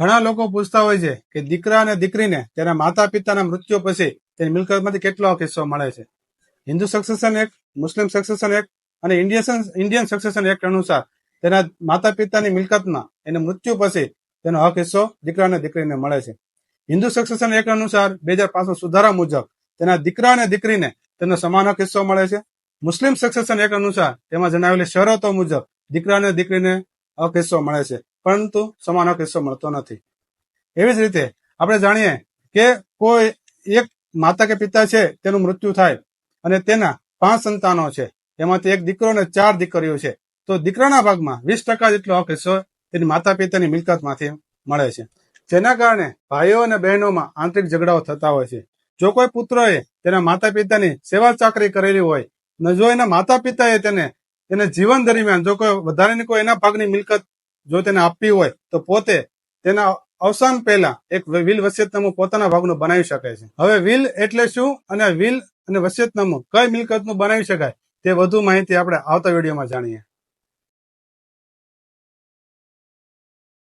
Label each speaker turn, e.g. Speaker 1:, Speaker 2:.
Speaker 1: ઘણા લોકો પૂછતા હોય છે કે દીકરા અને દીકરીને તેના માતા પિતાના મૃત્યુ પછી તેની મિલકતમાંથી કેટલો હિસ્સો મળે છે. Hindu succession act Muslim succession act અને ઇન્ડિયન ઇન્ડિયન સક્સેશન એક્ટ અનુસાર તેના માતા પિતાની મિલકતમાં એને મૃત્યુ પછી તેનો હક હિસ્સો દીકરા અને દીકરીને મળે છે. હિન્દુ સક્સેશન એક્ટ અનુસાર બે હજાર પાંચસો સુધારા મુજબ તેના દીકરા અને દીકરીને તેનો સમાન હક હિસ્સો મળે છે. મુસ્લિમ સક્સેશન એક્ટ અનુસાર તેમાં જણાવેલી શરતો મુજબ દીકરા અને દીકરીને હક હિસ્સો મળે છે. પરંતુ સમાન હક હિસ્સો મળતો નથી. એવી જ રીતે આપણે જાણીએ કે કોઈ એક માતા કે પિતા છે, તેનું મૃત્યુ થાય અને તેના પાંચ સંતાનો છે. એમાંથી એક દીકરો અને ચાર દીકરીઓ છે. તો દીકરાના ભાગમાં વીસ ટકા જેટલો હક હિસ્સો તેની માતા પિતાની મિલકતમાંથી મળે છે. જેના કારણે ભાઈઓ અને બહેનોમાં આંતરિક ઝઘડાઓ થતા હોય છે. જો કોઈ પુત્રએ તેના માતા પિતાની સેવા ચાકરી કરેલી હોય, ને જો એના માતા પિતાએ તેને તેને જીવન દરમિયાન જો કોઈ વધારાની કોઈ એના ભાગની મિલકત જો તેને આપવી હોય, તો પોતે તેના અવસાન પહેલા એક વિલ વસિયતનામું પોતાના ભાગનું બનાવી શકે છે. હવે વિલ એટલે શું? અને વિલ અને વસિયતનામું કઈ મિલકતનું બનાવી શકાય? તે વધુ માહિતી આપણે આવતા વિડીયોમાં જાણીએ.